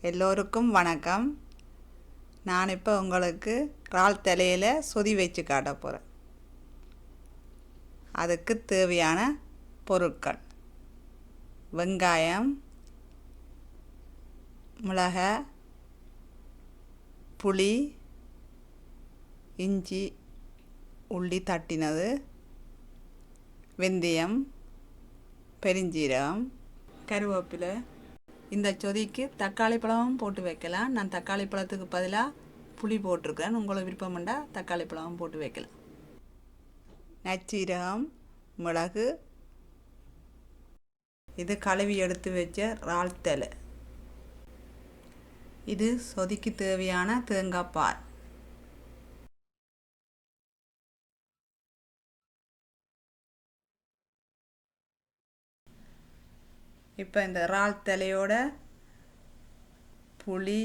எல்லோருக்கும் வணக்கம். நான் இப்போ உங்களுக்கு ரால் தலையில் சொதி வச்சு காட்ட போகிறேன் அதுக்கு தேவையான பொருட்கள். வெங்காயம் மிளகாய் புளி இஞ்சி உள்ளி தட்டினது வெந்தயம் பெருஞ்சீரகம் கருவேப்பிலை இந்த சொதிக்கு தக்காளி பழமும் போட்டு வைக்கலாம். நான் தக்காளி பழத்துக்கு பதிலாக புளி போட்டிருக்கிறேன். உங்களை விருப்பம்ண்டா தக்காளி பழமும் போட்டு வைக்கலாம். நச்சீரகம் மிளகு. இது கழுவி எடுத்து வச்ச இறால் தலை இது சொதிக்கு தேவையான தேங்காய் பால். இப்போ இந்த இறால் தலையோட புளி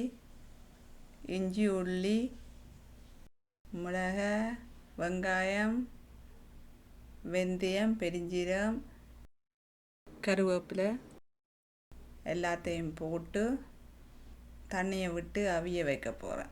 இஞ்சி உள்ளி மிளகாய் வெங்காயம் வெந்தயம் பெருஞ்சீரகம் கருவேப்பிலை எல்லாத்தையும் போட்டு தண்ணியை விட்டு அவிய வைக்க போகிறேன்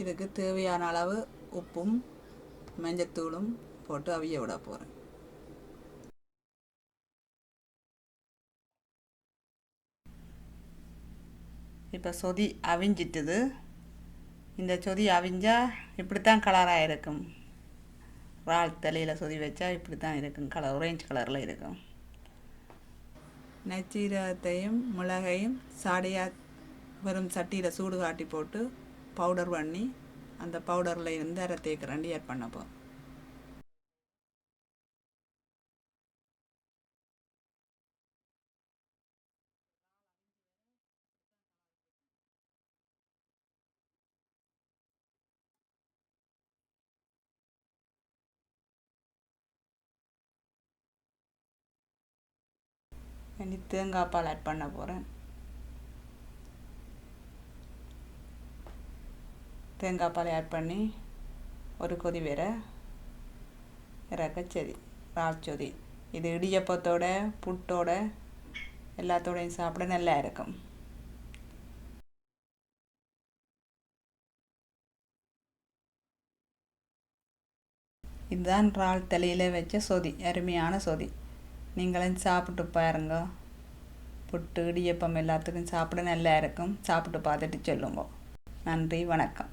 இதுக்கு தேவையான அளவு உப்பும் மஞ்சத்தூளும் போட்டு அவிய விட போகிறேன் இப்போ சொதி அவிஞ்சிட்டுது. இந்த சொதி அவிஞ்சால் இப்படி தான் கலராக இருக்கும். இறால் தலையில் சொதி வச்சா இப்படி தான் இருக்கும் கலர் ஒரேஞ்ச் கலரில் இருக்கும். நச்சீரகத்தையும் மிளகையும் சாடியாக வெறும் சட்டியில் சூடு காட்டி போட்டு பவுடர் பண்ணி அந்த பவுடரில் இருந்து அரை தேக்கரண்டி ஆட் பண்ண போகிறோம் இனி தேங்காய் பால் ஆட் பண்ண போகிறேன் தேங்காய் பால் ஆட் பண்ணி ஒரு கொதி வேற இறக்கச்செடி ராச்சொதி இது இடியப்பத்தோட புட்டோட எல்லாத்தோடையும் சாப்பிட நல்லா இருக்கும். இதுதான் இறால் தலையில் வச்ச சொதி அருமையான சொதி. நீங்களும் சாப்பிட்டு பாருங்க. புட்டு இடியப்பம் எல்லாத்துக்கும் சாப்பிட நல்லா இருக்கும். சாப்பிட்டு பார்த்துட்டு சொல்லுங்க. நன்றி வணக்கம்.